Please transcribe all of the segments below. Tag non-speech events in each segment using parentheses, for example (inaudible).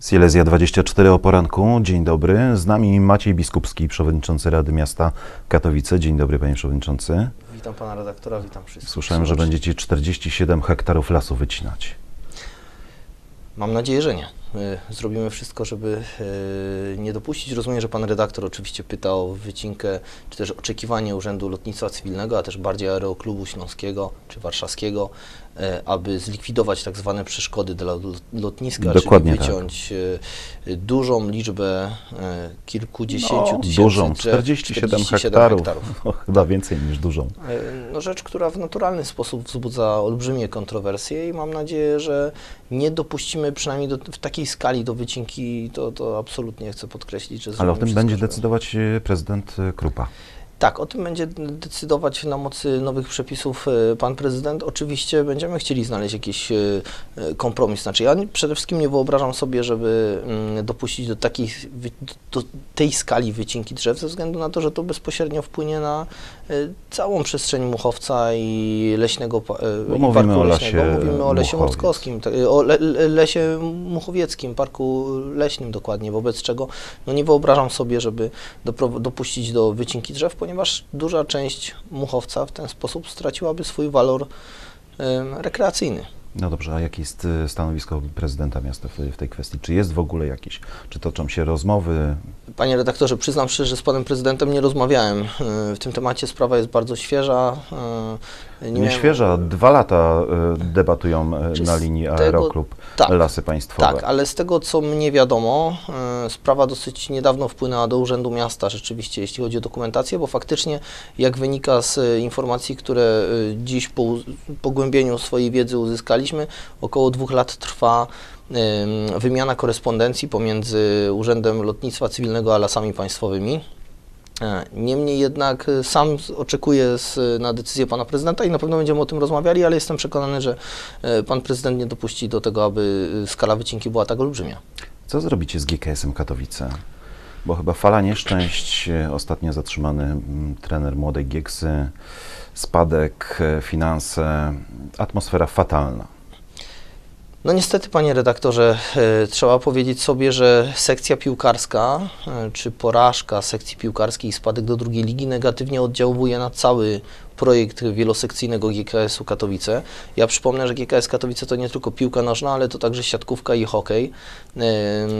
Silesia 24 o poranku. Dzień dobry. Z nami Maciej Biskupski, przewodniczący Rady Miasta Katowice. Dzień dobry, panie przewodniczący. Witam pana redaktora, witam wszystkich. Słyszałem, że będziecie 47 hektarów lasu wycinać. Mam nadzieję, że nie. Zrobimy wszystko, żeby y, nie dopuścić. Rozumiem, że pan redaktor oczywiście pytał o wycinkę, czy też oczekiwanie Urzędu Lotnictwa Cywilnego, a też bardziej Aeroklubu Śląskiego czy Warszawskiego, aby zlikwidować tak zwane przeszkody dla lot- lotniska, Dokładnie czyli tak. wyciąć y, dużą liczbę y, kilkudziesięciu No, tysięcy dużą, drzew, 47, 47 hektarów. (laughs) O, chyba więcej niż dużą. E, No rzecz, która w naturalny sposób wzbudza olbrzymie kontrowersje i mam nadzieję, że nie dopuścimy przynajmniej do, w takiej skali do wycinki, to, to absolutnie chcę podkreślić, że Ale o tym będzie decydować e, prezydent e, Krupa. Tak, o tym będzie decydować na mocy nowych przepisów e, pan prezydent. Oczywiście będziemy chcieli znaleźć jakiś e, e, kompromis. Znaczy ja przede wszystkim nie wyobrażam sobie, żeby mm, dopuścić do takiej, do tej skali wycinki drzew, ze względu na to, że to bezpośrednio wpłynie na całą przestrzeń Muchowca i leśnego Bo i mówimy parku o leśnego. lesie Mówimy o lesie mockowskim, tak, o le, le, lesie muchowieckim, parku leśnym dokładnie, wobec czego no nie wyobrażam sobie, żeby dopuścić do wycinki drzew, ponieważ duża część muchowca w ten sposób straciłaby swój walor rekreacyjny. No dobrze, a jakie jest e, stanowisko prezydenta miasta w, tej kwestii? Czy jest w ogóle jakieś? Czy toczą się rozmowy? Panie redaktorze, przyznam szczerze, że z panem prezydentem nie rozmawiałem. E, W tym temacie sprawa jest bardzo świeża. Nie, miałem- świeża, dwa lata e, debatują e, Czy na linii Aeroklub tak, Lasy Państwowe. Tak, ale z tego co mnie wiadomo, e, sprawa dosyć niedawno wpłynęła do Urzędu Miasta rzeczywiście, jeśli chodzi o dokumentację, bo faktycznie jak wynika z informacji, które dziś po pogłębieniu swojej wiedzy uzyskaliśmy, około dwóch lat trwa wymiana korespondencji pomiędzy Urzędem Lotnictwa Cywilnego a Lasami Państwowymi. Niemniej jednak e, sam oczekuję z, na decyzję pana prezydenta i na pewno będziemy o tym rozmawiali, ale jestem przekonany, że e, pan prezydent nie dopuści do tego, aby e, skala wycinki była tak olbrzymia. Co zrobicie z GKS-em Katowice? Bo chyba fala nieszczęść, ostatnio zatrzymany trener młodej Gieksy, spadek, finanse, atmosfera fatalna. No niestety, panie redaktorze, e, trzeba powiedzieć sobie, że sekcja piłkarska, e, czy porażka sekcji piłkarskiej spadek do drugiej ligi negatywnie oddziałuje na cały projekt wielosekcyjnego GKS-u Katowice. Ja przypomnę, że GKS Katowice to nie tylko piłka nożna, ale to także siatkówka i hokej.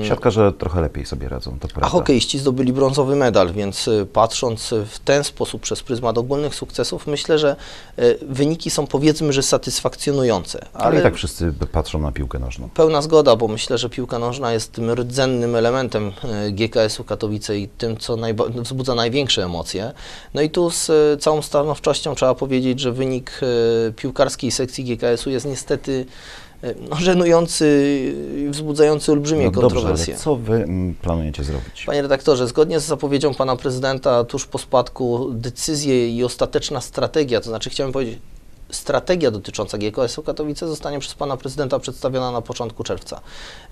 Siatkarze trochę lepiej sobie radzą, to prawda. A hokeiści zdobyli brązowy medal, więc y, patrząc w ten sposób przez pryzmat ogólnych sukcesów, myślę, że y, wyniki są powiedzmy, że satysfakcjonujące. Ale, i tak wszyscy patrzą na piłkę nożną. Pełna zgoda, bo myślę, że piłka nożna jest tym rdzennym elementem e, GKS-u Katowice i tym, co najba- wzbudza największe emocje. No i tu z całą stanowczością trzeba powiedzieć, że wynik e, piłkarskiej sekcji GKS-u jest niestety e, no, żenujący i wzbudzający olbrzymie No kontrowersje. co wy planujecie zrobić? Panie redaktorze, zgodnie z zapowiedzią pana prezydenta tuż po spadku decyzje i ostateczna strategia, to znaczy chciałem powiedzieć, strategia dotycząca GKS-u Katowice zostanie przez pana prezydenta przedstawiona na początku czerwca.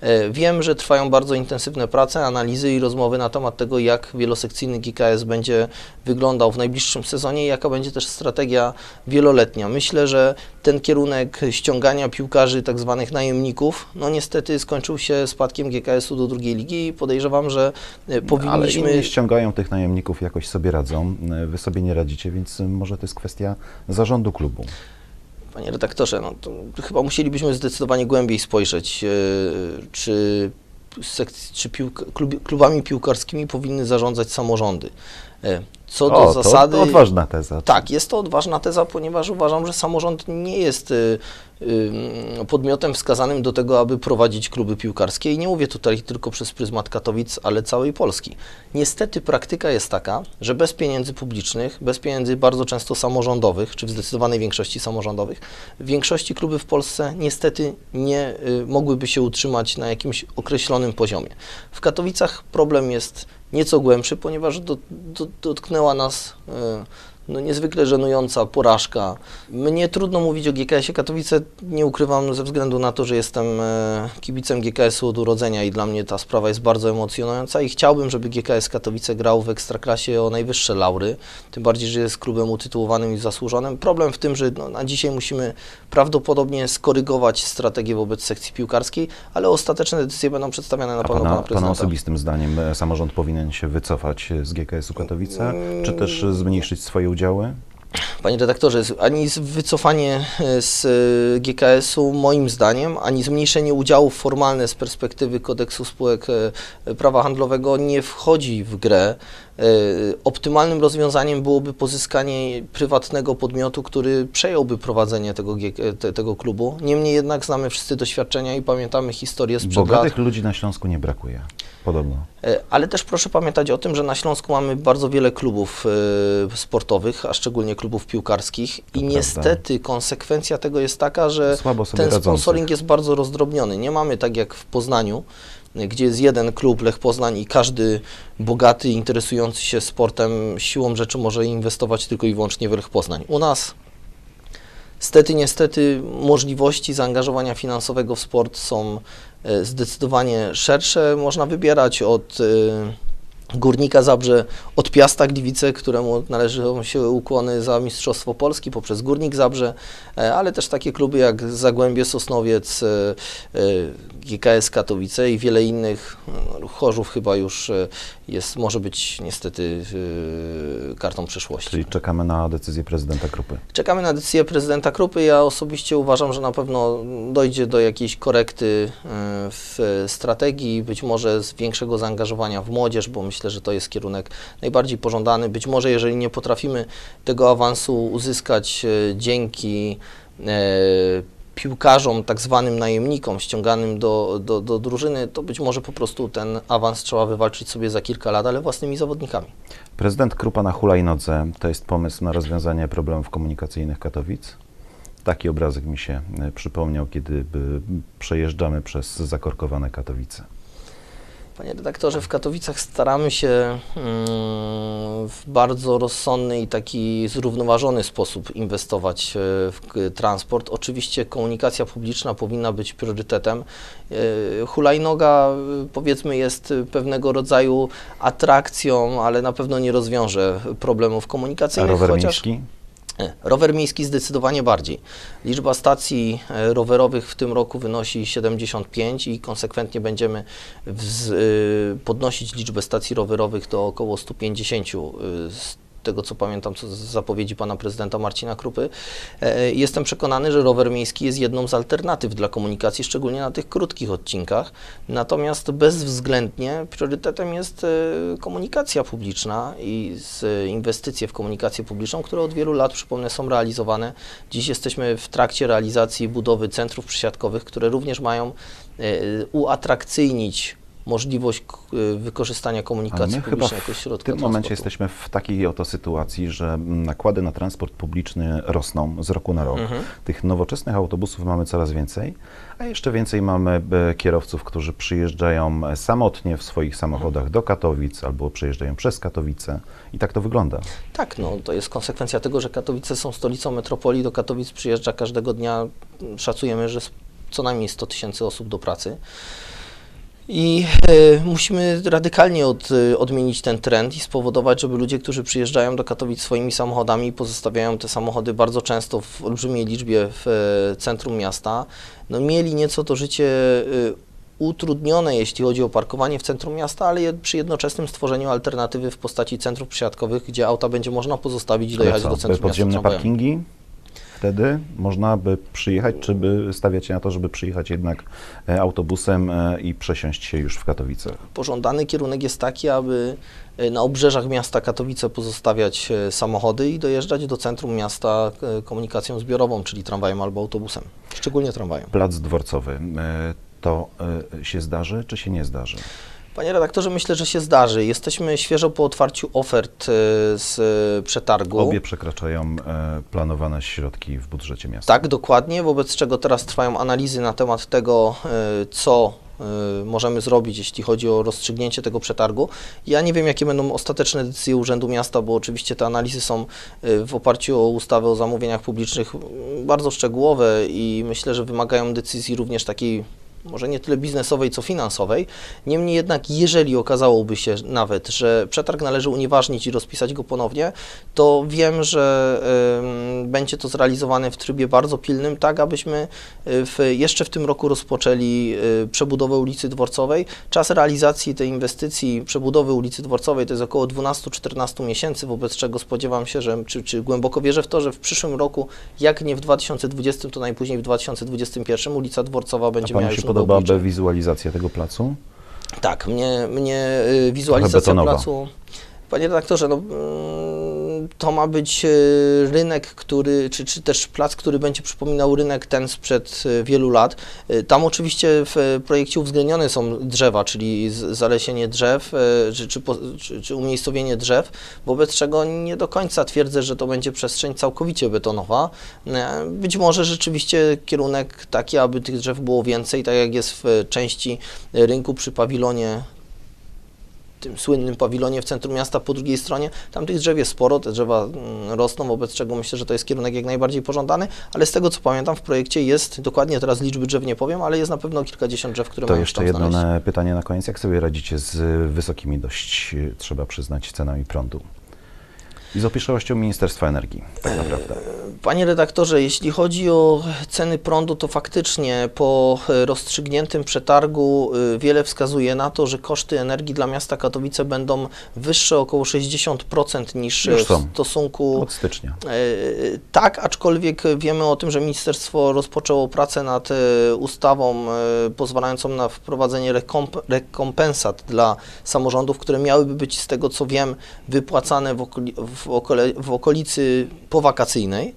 E, Wiem, że trwają bardzo intensywne prace, analizy i rozmowy na temat tego, jak wielosekcyjny GKS będzie wyglądał w najbliższym sezonie i jaka będzie też strategia wieloletnia. Myślę, że ten kierunek ściągania piłkarzy, tak zwanych najemników, no niestety skończył się spadkiem GKS-u do drugiej ligi i podejrzewam, że e, Ale powinniśmy... inni ściągają tych najemników, jakoś sobie radzą, e, wy sobie nie radzicie, więc może to jest kwestia zarządu klubu. Panie redaktorze, no chyba musielibyśmy zdecydowanie głębiej spojrzeć, e, czy, sekc- czy piłk, klub, klubami piłkarskimi powinny zarządzać samorządy. E, Co do o, zasady. To, odważna teza. Tak, jest to odważna teza, ponieważ uważam, że samorząd nie jest y, y, podmiotem wskazanym do tego, aby prowadzić kluby piłkarskie i nie mówię tutaj tylko przez pryzmat Katowic, ale całej Polski. Niestety praktyka jest taka, że bez pieniędzy publicznych, bez pieniędzy bardzo często samorządowych, czy w zdecydowanej większości samorządowych, w większości kluby w Polsce niestety nie y, mogłyby się utrzymać na jakimś określonym poziomie. W Katowicach problem jest nieco głębszy, ponieważ do, do, dotknęła nas y, no niezwykle żenująca porażka. Mnie trudno mówić o GKS-ie Katowice, nie ukrywam ze względu na to, że jestem e, kibicem GKS-u od urodzenia i dla mnie ta sprawa jest bardzo emocjonująca i chciałbym, żeby GKS Katowice grał w Ekstraklasie o najwyższe laury, tym bardziej, że jest klubem utytułowanym i zasłużonym. Problem w tym, że no, na dzisiaj musimy prawdopodobnie skorygować strategię wobec sekcji piłkarskiej, ale ostateczne decyzje będą przedstawiane na pewno pana, pana pana prezydenta. osobistym zdaniem e, samorząd powinien się wycofać z GKS-u Katowice, czy też Mm. zmniejszyć swoje udziały? Panie redaktorze, ani wycofanie e, z e, GKS-u moim zdaniem, ani zmniejszenie udziałów formalne z perspektywy kodeksu spółek e, prawa handlowego nie wchodzi w grę. Optymalnym rozwiązaniem byłoby pozyskanie prywatnego podmiotu, który przejąłby prowadzenie tego, te, tego klubu. Niemniej jednak znamy wszyscy doświadczenia i pamiętamy historię sprzed lat. Bogatych ludzi na Śląsku nie brakuje, podobno. E, Ale też proszę pamiętać o tym, że na Śląsku mamy bardzo wiele klubów e, sportowych, a szczególnie klubów piłkarskich i prawda. niestety konsekwencja tego jest taka, że ten sponsoring jest bardzo rozdrobniony. Nie mamy tak jak w Poznaniu, gdzie jest jeden klub Lech Poznań i każdy bogaty, interesujący się sportem siłą rzeczy może inwestować tylko i wyłącznie w Lech Poznań. U nas Stety, niestety możliwości zaangażowania finansowego w sport są e, zdecydowanie szersze. Można wybierać od e, Górnika Zabrze, od Piasta Gliwice, któremu należą się ukłony za Mistrzostwo Polski poprzez Górnik Zabrze, e, ale też takie kluby jak Zagłębie Sosnowiec, e, e, GKS Katowice i wiele innych. No, Chorzów chyba już jest, może być niestety kartą przyszłości. Czyli czekamy na decyzję prezydenta Krupy. Czekamy na decyzję prezydenta Krupy. Ja osobiście uważam, że na pewno dojdzie do jakiejś korekty w strategii, być może z większego zaangażowania w młodzież, bo myślę, że to jest kierunek najbardziej pożądany. Być może jeżeli nie potrafimy tego awansu uzyskać e, dzięki e, piłkarzom, tak zwanym najemnikom ściąganym do, do, do drużyny, to być może po prostu ten awans trzeba wywalczyć sobie za kilka lat, ale własnymi zawodnikami. Prezydent Krupa na hulajnodze to jest pomysł na rozwiązanie problemów komunikacyjnych Katowic? Taki obrazek mi się e, przypomniał, kiedy przejeżdżamy przez zakorkowane Katowice. Panie redaktorze, w Katowicach staramy się mm, w bardzo rozsądny i taki zrównoważony sposób inwestować e, w transport. Oczywiście komunikacja publiczna powinna być priorytetem. E, Hulajnoga e, powiedzmy jest pewnego rodzaju atrakcją, ale na pewno nie rozwiąże problemów A komunikacyjnych. rower chociaż... miejski? Nie, Rower miejski zdecydowanie bardziej. Liczba stacji e, rowerowych w tym roku wynosi 75 i konsekwentnie będziemy y, podnosić liczbę stacji rowerowych do około 150. y, Z tego co pamiętam co z zapowiedzi pana prezydenta Marcina Krupy. E, Jestem przekonany, że rower miejski jest jedną z alternatyw dla komunikacji, szczególnie na tych krótkich odcinkach. Natomiast bezwzględnie priorytetem jest e, komunikacja publiczna i z, inwestycje w komunikację publiczną, które od wielu lat, przypomnę, są realizowane. Dziś jesteśmy w trakcie realizacji budowy centrów przysiadkowych, które również mają e, uatrakcyjnić możliwość e, wykorzystania komunikacji publicznej jako w środka tym momencie transportu. jesteśmy w takiej oto sytuacji, że mm, nakłady na transport publiczny rosną z roku na rok. Mhm. Tych nowoczesnych autobusów mamy coraz więcej, a jeszcze więcej mamy e, kierowców, którzy przyjeżdżają e, samotnie w swoich samochodach do Katowic albo przyjeżdżają przez Katowice i tak to wygląda. Tak, no to jest konsekwencja tego, że Katowice są stolicą metropolii. Do Katowic przyjeżdża każdego dnia, mm, szacujemy, że co najmniej 100 tysięcy osób do pracy. I e, musimy radykalnie od, e, odmienić ten trend i spowodować, żeby ludzie, którzy przyjeżdżają do Katowic swoimi samochodami pozostawiają te samochody bardzo często w olbrzymiej liczbie w e, centrum miasta, no mieli nieco to życie utrudnione, jeśli chodzi o parkowanie w centrum miasta, ale przy jednoczesnym stworzeniu alternatywy w postaci centrów przysiadkowych, gdzie auta będzie można pozostawić i dojechać do centrum miasta podziemne parkingi? Wtedy można by przyjechać, czy by stawiać się na to, żeby przyjechać jednak e, autobusem e, i przesiąść się już w Katowicach? Pożądany kierunek jest taki, aby e, na obrzeżach miasta Katowice pozostawiać samochody i dojeżdżać do centrum miasta komunikacją zbiorową, czyli tramwajem albo autobusem, szczególnie tramwajem. Plac dworcowy, to się zdarzy, czy się nie zdarzy? Panie redaktorze, myślę, że się zdarzy. Jesteśmy świeżo po otwarciu ofert e, z e, przetargu. Obie przekraczają e, planowane środki w budżecie miasta. Tak, dokładnie, wobec czego teraz trwają analizy na temat tego, co możemy zrobić, jeśli chodzi o rozstrzygnięcie tego przetargu. Ja nie wiem, jakie będą ostateczne decyzje Urzędu Miasta, bo oczywiście te analizy są w oparciu o ustawę o zamówieniach publicznych bardzo szczegółowe i myślę, że wymagają decyzji również takiej może nie tyle biznesowej, co finansowej. Niemniej jednak, jeżeli okazałoby się nawet, że przetarg należy unieważnić i rozpisać go ponownie, to wiem, że ym, będzie to zrealizowane w trybie bardzo pilnym, tak abyśmy y, w, jeszcze w tym roku rozpoczęli y, przebudowę ulicy Dworcowej. Czas realizacji tej inwestycji, przebudowy ulicy Dworcowej to jest około 12-14 miesięcy, wobec czego spodziewam się, że, czy, czy głęboko wierzę w to, że w przyszłym roku, jak nie w 2020, to najpóźniej w 2021 ulica Dworcowa będzie miała już podoba oblicze. wizualizacja tego placu? Tak, mnie, mnie y, wizualizacja placu. Panie redaktorze, no, mm, to ma być y, rynek, który, czy, czy też plac, który będzie przypominał rynek ten sprzed y, wielu lat. Y, Tam oczywiście w projekcie uwzględnione są drzewa, czyli zalesienie drzew, czy, czy, czy, czy umiejscowienie drzew, wobec czego nie do końca twierdzę, że to będzie przestrzeń całkowicie betonowa. E, Być może rzeczywiście kierunek taki, aby tych drzew było więcej, tak jak jest w części rynku przy pawilonie tym słynnym pawilonie w centrum miasta po drugiej stronie. Tam tych drzew jest sporo, te drzewa mm, rosną, wobec czego myślę, że to jest kierunek jak najbardziej pożądany, ale z tego co pamiętam w projekcie jest, dokładnie teraz liczby drzew nie powiem, ale jest na pewno kilkadziesiąt drzew, które To jeszcze jedno znaleźć. pytanie na koniec. Jak sobie radzicie z wysokimi dość, trzeba przyznać, cenami prądu? I z opieszałością Ministerstwa Energii, tak naprawdę. Panie redaktorze, jeśli chodzi o ceny prądu, to faktycznie po e, rozstrzygniętym przetargu y, wiele wskazuje na to, że koszty energii dla miasta Katowice będą wyższe około 60% niż e, w stosunku Od stycznia. E, Tak, aczkolwiek wiemy o tym, że ministerstwo rozpoczęło pracę nad e, ustawą e, pozwalającą na wprowadzenie rekomp- rekompensat dla samorządów, które miałyby być, z tego co wiem, wypłacane w, okoli- w, okole- w okolicy powakacyjnej.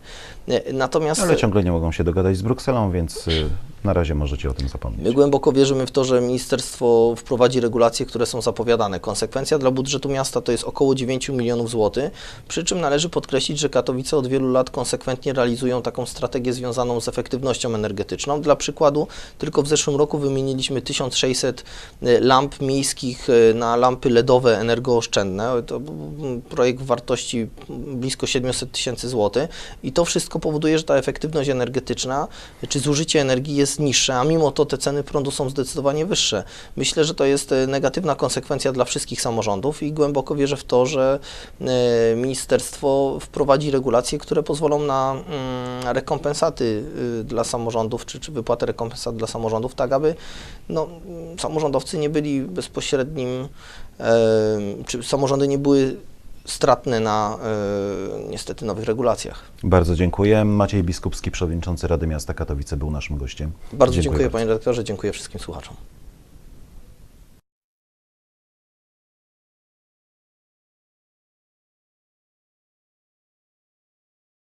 E, Natomiast Ale ciągle nie mogą się dogadać z Brukselą, więc y, na razie możecie o tym zapomnieć. My głęboko wierzymy w to, że ministerstwo wprowadzi regulacje, które są zapowiadane. Konsekwencja dla budżetu miasta to jest około 9 milionów złotych, przy czym należy podkreślić, że Katowice od wielu lat konsekwentnie realizują taką strategię związaną z efektywnością energetyczną. Dla przykładu, tylko w zeszłym roku wymieniliśmy 1600 e, lamp miejskich e, na lampy LEDowe energooszczędne. To był projekt w wartości blisko 700 tysięcy złotych i to wszystko powoduje, że ta efektywność energetyczna czy zużycie energii jest niższe, a mimo to te ceny prądu są zdecydowanie wyższe. Myślę, że to jest e, negatywna konsekwencja dla wszystkich samorządów i głęboko wierzę w to, że e, ministerstwo wprowadzi regulacje, które pozwolą na mm, rekompensaty y, dla samorządów, czy, czy wypłatę rekompensat dla samorządów, tak aby no, mm, samorządowcy nie byli bezpośrednim, e, czy samorządy nie były stratne na e, niestety nowych regulacjach. Bardzo dziękuję. Maciej Biskupski, przewodniczący Rady Miasta Katowice, był naszym gościem. Bardzo dziękuję, bardzo. panie redaktorze, dziękuję wszystkim słuchaczom.